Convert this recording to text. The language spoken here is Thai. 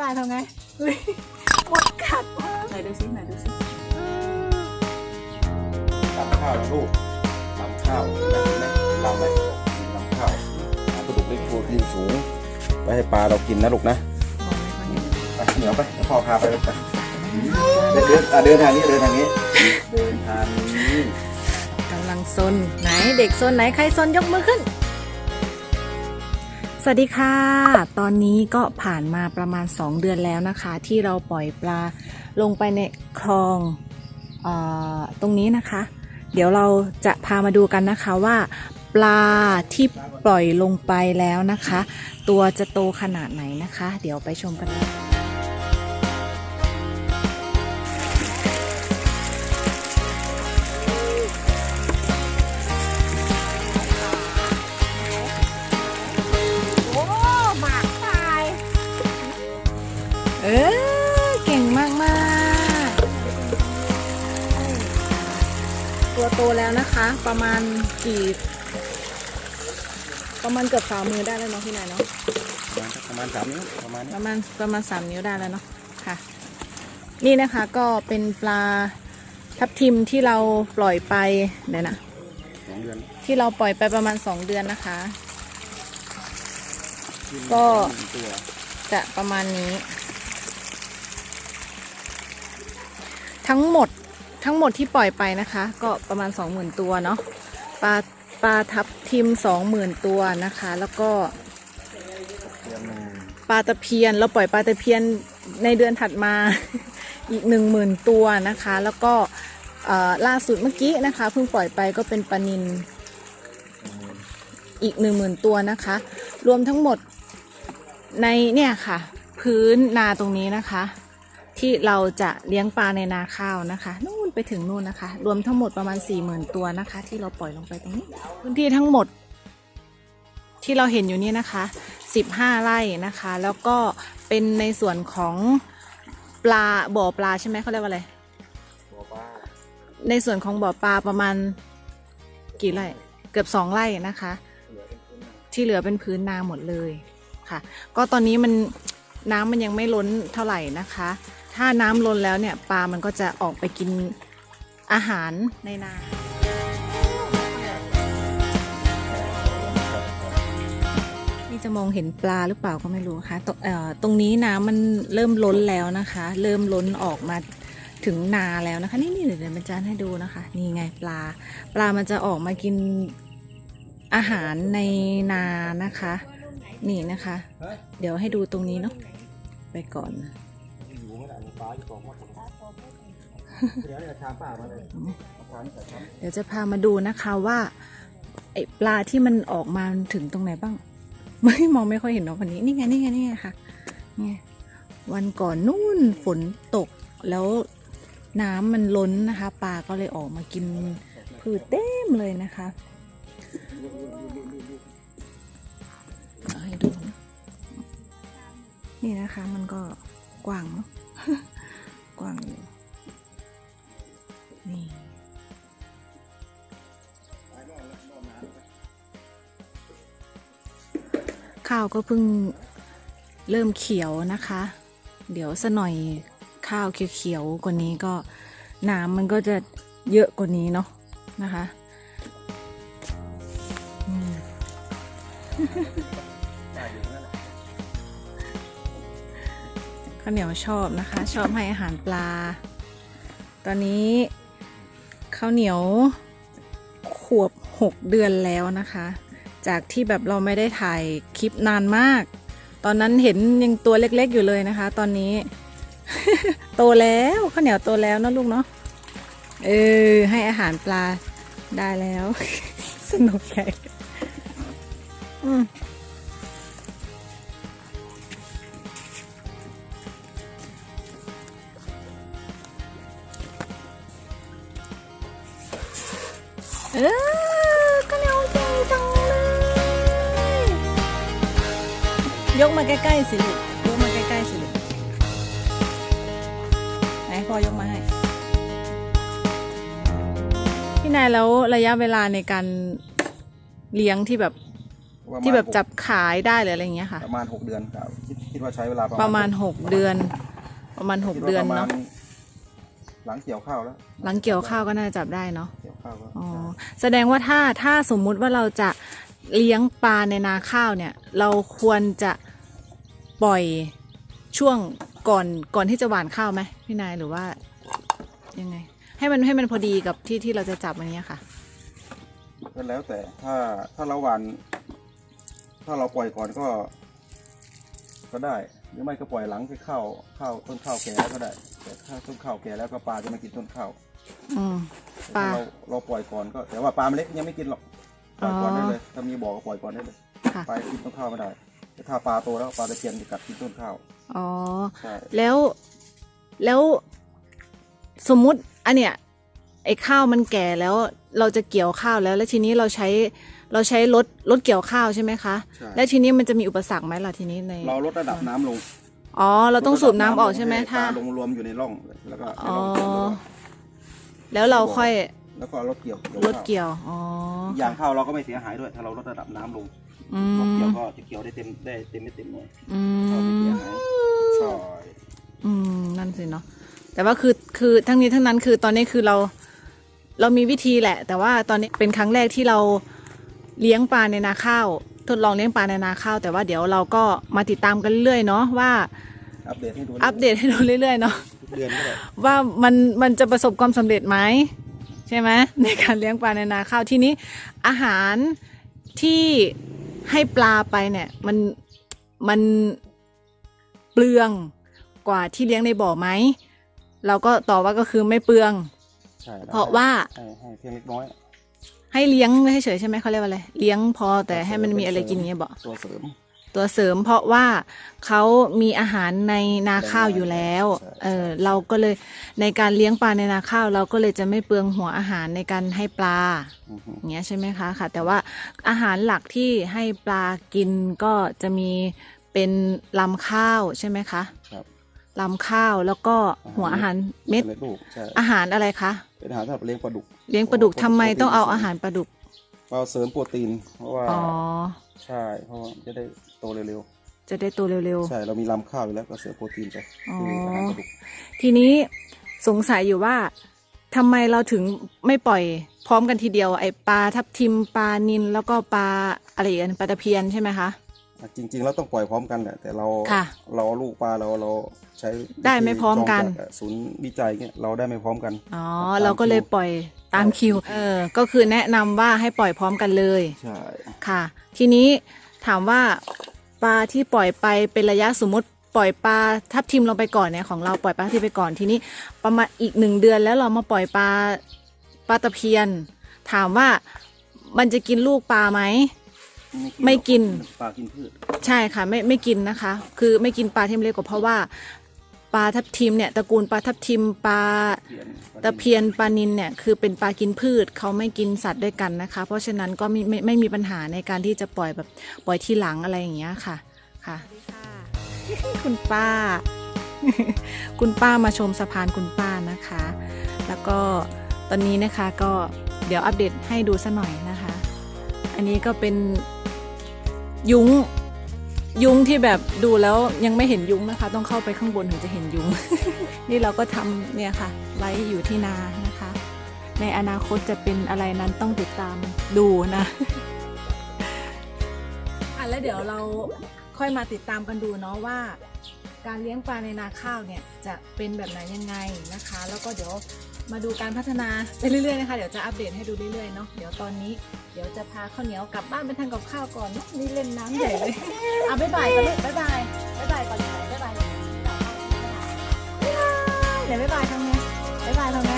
บายทำไงเฮ้ยหมดกัดไหนดูซิไหนดูซิตำข้าวนะลูกตำข้าวเห็นไหมเห็นไหมลำไหมตำข้าวเอาปลาดุกเล็กโปรตีนสูง ไว้ให้ปลาเรากินนะลูกนะมองไม่ค่อยเห็นไปเหนียวไปเดี๋ยวพ่อพาไปเลยไปเดินเดินอะเดินทางนี้เดินทางนี้เดินทางนี้กำลังซนไหนเด็กซนไหนใครซนยกมือขึ้น สวัสดีค่ะ ตอนนี้ก็ผ่านมาประมาณ 2 เดือนแล้วนะคะ ที่เราปล่อยปลาลงไปในคลองออตรงนี้นะคะ เดี๋ยวเราจะพามาดูกันนะคะว่าปลาที่ปล่อยลงไปแล้วนะคะ ตัวจะโตขนาดไหนนะคะ เดี๋ยวไปชมกัน โตแล้วนะคะ ประมาณกี่ ประมาณเกือบฝ่ามือได้แล้วเนาะพี่นายเนาะประมาณสักประมาณสามนิ้วประมาณนี้ประมาณประมาณสามนิ้วได้แล้วเนาะค่ะ นี่นะคะก็เป็นปลาทับทิมที่เราปล่อยไปเดี๋ยวนะสองเดือนที่เราปล่อยไปประมาณ2เดือนนะคะ ก็ตัวจะประมาณนี้ ทั้งหมด ทั้งหมดที่ปล่อยไปนะคะ ก็ประมาณ 20,000 ตัวเนาะปลาปลาทับทิม 20,000 ตัวนะคะ แล้วก็ปลาตะเพียนเราปล่อยปลาตะเพียนในเดือนถัดมา อีก 10,000 ตัวนะคะ แล้วก็ล่าสุดเมื่อกี้นะคะ เพิ่งปล่อยไปก็เป็นปลานินอีกหนึ่งหมื่นตัวนะคะ รวมทั้งหมดในเนี่ยค่ะ พื้นนาตรงนี้นะคะ ที่เราจะเลี้ยงปลาในนาข้าวนะคะ นู่นไปถึงนู่นนะคะ รวมทั้งหมดประมาณ4ี่หมื่นตัวนะคะ ที่เราปล่อยลงไปตรงนี้ พื้นที่ทั้งหมด ที่เราเห็นอยู่นี่นะคะ 15 ไร่นะคะ แล้วก็เป็นในส่วนของปลาบ่อปลาใช่ไหมเขาเรียกว่าอะไรตัวปลาในส่วนของบ่อปลาประมาณกี่ไร่เกือบสองไร่นะคะเหลือเป็นพื้นนาที่เหลือเป็นพื้นนาหมดเลยค่ะ ก็ตอนนี้มันน้ำมันยังไม่ล้นเท่าไหร่นะคะ ถ้าน้ำล้นแล้วเนี่ยปลามันก็จะออกไปกินอาหารในนานี่จะมองเห็นปลาหรือเปล่าก็ไม่รู้ค่ะตตรงนี้น้ำมันเริ่มล้นแล้วนะคะ เริ่มล้นออกมาถึงนาแล้วนะคะ นี่นี่เดี๋ยวมันจะให้ดูนะคะ นี่ไงปลา ปลามันจะออกมากินอาหารในนานะคะ นี่นะคะ เดี๋ยวให้ดูตรงนี้เนาะไปก่อน อยู่ไม่ได้ปลาอยู่กองหมดเดี๋ยวเดี๋ยวชามป่ามาเลยเอาปลานี่ใส่ช้อนเดี๋ยวจะพามาดูนะคะว่าไอปลาที่มันออกมาถึงตรงไหนบ้าง ไม่มองไม่ค่อยเห็นเนาะวันนี้นี่ไงนี่ไงนี่ไงค่ะนี่วันก่อนนู่นฝนตกแล้วน้ำมันล้นนะคะปลาก็เลยออกมากินพืชเต็มเลยนะคะให้ดูนี่นะคะมันก็กว้างเนาะ กว้างอยู่นี่ข้าวก็เพิ่งเริ่มเขียวนะคะ เดี๋ยวสักหน่อยข้าวเขียวๆกว่านี้ก็น้ำมันก็จะเยอะกว่านี้เนาะนะคะ อืม ข้าวเหนียวชอบนะคะ ชอบให้อาหารปลา ตอนนี้ข้าวเหนียวขวบหกเดือนแล้วนะคะ จากที่แบบเราไม่ได้ถ่ายคลิปนานมาก ตอนนั้นเห็นยังตัวเล็กๆอยู่เลยนะคะ ตอนนี้ โตแล้วข้าวเหนียวโตแล้วนะลูกเนาะเออให้อาหารปลาได้แล้ว สนุกใหญ่ มาใกล้ๆสิลูกยกมาใกล้ๆสิลูกไหนพ่อยกมาให้พี่นายแล้วระยะเวลาในการเลี้ยงที่แบบประมาณที่แบบหกจับขายได้หรืออะไรอย่างเงี้ยค่ะ ประมาณหกเดือนครับคิดคิดคิดว่าใช้เวลาประมาณหกเดือน ประมาณหกคิว่าเดือนประมเนาะณหลังเกี่ยวข้าวแล้วหลังเกี่ยวข้าวก็น่าจะจับได้เนาะเกี่ยวข้าวก็อ๋อแสดงว่าถ้าถ้าสมมุติว่าเราจะเลี้ยงปลาในนาข้าวเนี่ย เราควรจะ ปล่อยช่วงก่อนก่อนที่จะหว่านข้าวไหมพี่นายหรือว่ายังไง ให้มันให้มันพอดีกับที่ที่เราจะจับอย่างเงี้ยค่ะ ก็แล้วแต่ถ้าถ้าเราหวาน ถ้าเราปล่อยก่อนก็ ก็ได้ หรือไม่ก็ปล่อยหลังที่ข้าวข้าวต้นข้าวแก่แล้วก็ได้ แต่ถ้าต้นข้าวแก่แล้วก็ปลาจะมากินต้นข้าวอืมแต่ถ้ปลา เราเราปล่อยก่อนก็ แต่ว่าปลามันเล็กยังไม่กินหรอกปล่อยก่อนอ๋อได้เลยถ้ามีบ่อก็ปล่อยก่อนได้เลยค่ะ ปลากินต้นข้าวไม่ได้ แต่ถ้าปลาโตแล้วปลาตะเพียนจะกัดกินต้นข้าวอ๋อ ใช่แล้วแล้วสมมุติอันเนี้ยไอ้ข้าวมันแก่แล้วเราจะเกี่ยวข้าวแล้ว แล้วทีนี้เราใช้เราใช้รถรถเกี่ยวข้าวใช่ไหมคะ ใช่แล้วทีนี้มันจะมีอุปสรรคไหมล่ะทีนี้ในเราลดระดับน้ำลงอ๋อ เราต้องสูบน้ำออกใช่ไหมลดระดับถ้าน้ำลงให้ปลาลงรวมอยู่ในร่องแล้วก็ในอ๋อ ร่องเกี่ยวตัวแล้วเราค่อยแล้วก็รถเกี่ยวรถเกี่ยว อ๋ออีกอย่างข้าวเราก็ไม่เสียหายด้วย ถ้าเราลดระดับน้ำลง อืรถมเกี่ยวก็จะเกี่ยวได้เต็มได้เต็มไม่เต็มหน่วยอืข้าวไม่เสียมหายใช่อืมนั่นสิเนาะแต่ว่าคือคือทั้งนี้ทั้งนั้นคือตอนนี้คือเรา เรามีวิธีแหละ แต่ว่าตอนนี้เป็นครั้งแรกที่เราเลี้ยงปลาในนาข้าวทดลองเลี้ยงปลาในนาข้าว แต่ว่าเดี๋ยวเราก็มาติดตามกันเรื่อยๆเนาะว่าอัปเดตให้ดูอัปเดตให้ดูเรื่อยๆเนาะทุกเดือนก็ได้ว่ามันมันจะประสบความสำเร็จไหมใช่ไหมในการเลี้ยงปลาในนาข้าวทีนี้อาหารที่ ให้ปลาไปเนี่ยมันมันเปลืองกว่าที่เลี้ยงในบ่อไหมเราก็ตอบว่าก็คือไม่เปลืองใช่แล้วเพราะว่าให้ให้เพียงเล็กน้อยให้เลี้ยงไม่ให้เฉยใช่ไหมเขาเรียกว่าอะไรเลี้ยงพอแต่ให้มันมีอะไรกินอย่างเงี้ยบอกตัวเสริม ตัวเสริมเพราะว่าเขามีอาหารในนาข้าวอยู่แล้วใช่ใช่เออเราก็เลยในการเลี้ยงปลาในนาข้าว เราก็เลยจะไม่เปลืองหัวอาหารในการให้ปลาอือฮึอย่างเงี้ยใช่ไหมคะค่ะ แต่ว่าอาหารหลักที่ให้ปลากินก็จะมีเป็นลำข้าวใช่ไหมคะครับลำข้าวแล้วก็หัวอาหารเม็ดสำร็จรูปใช่อาหารอะไรคะเป็นอาหารสำหรับเลี้ยงปลาดุก เลี้ยงปลาดุกทำไมต้องเอาอาหารปลาดุก เราเสริมโปรตีน เพราะว่าอ๋อ ใช่เพราะว่าจะได้โตเร็วจะได้โตเร็ว ๆ ใช่เรามีลำข้าวอยู่แล้วก็เสริมโปรตีนไปอ๋อคืออาหารปลาดุกๆ ทีนี้สงสัยอยู่ว่าทำไมเราถึงไม่ปล่อยพร้อมกันทีเดียวไอปลาทับทิมปลานินแล้วก็ปลาอะไรอีกอันปลาตะเพียนใช่ไหมคะอะ จริงๆแล้วต้องปล่อยพร้อมกันแหละแต่เราค่ะเราเอาลูกปลาเราเราใช้ได้ไม่พร้อมกัน จงจากศูนย์วิจัยเงี้ยเราได้ไม่พร้อมกัน อ๋อตามเราก็เลยคิวปล่อยตามคิว เออ ก็คือแนะนำว่าให้ปล่อยพร้อมกันเลยใช่ค่ะ ทีนี้ถามว่าปลาที่ปล่อยไปเป็นระยะสมมติปล่อยปลาทับทิมลงไปก่อนเนี่ยของเราปล่อยปลาทับทิมไปก่อนทีนี้ ประมาณอีกหนึ่งเดือนแล้วเรามาปล่อยปลาปลาตะเพียน ถามว่ามันจะกินลูกปลาไหม ไม่กิน ปลากินพืชใช่ค่ะไม่ไม่กินนะคะ คือไม่กินปลาที่มันเล็กกว่าเพราะว่าปลาทับทิมเนี่ยตระกูลปลาทับทิมปลาเพียนตะเพียนปลานินเนี่ยคือเป็นปลากินพืชเขาไม่กินสัตว์ด้วยกันนะคะ เพราะฉะนั้นก็ไม่ไม่ไม่มีปัญหาในการที่จะปล่อยแบบปล่อยที่หลังอะไรอย่างเงี้ยค่ะค่ะ คุณป้า คุณป้ามาชมสะพานคุณป้านะคะ แล้วก็ตอนนี้นะคะก็เดี๋ยวอัปเดตให้ดูสัหน่อยนะคะ อันนี้ก็เป็น ยุ้ง ยุ้งที่แบบดูแล้วยังไม่เห็นยุ้งนะคะ ต้องเข้าไปข้างบนถึงจะเห็นยุ้ง นี่เราก็ทำเนี่ยค่ะ ไว้อยู่ที่นานะคะ ในอนาคตจะเป็นอะไรนั้นต้องติดตามดูนะอะแล้วเดี๋ยวเราค่อยมาติดตามกันดูเนาะว่า การเลี้ยงปลาในนาข้าวเนี่ยจะเป็นแบบไหนยังไงนะคะ แล้วก็เดี๋ยว มาดูการพัฒนาไปเรื่อยๆนะคะ เดี๋ยวจะอัปเดตให้ดูเรื่อยๆเนาะ เดี๋ยวตอนนี้เดี๋ยวจะพาข้าวเหนียวกลับบ้านไปทานกับข้าวก่อนนะนี่เล่นน้ำใหญ่เลยอะบ๊ายบายกันลูกบ๊ายบายบ๊ายบายก่อนไปยบ๊ายบายบ๊ายบายเดี๋ยวบ๊ายบายทำไงบ๊ายบายทำไง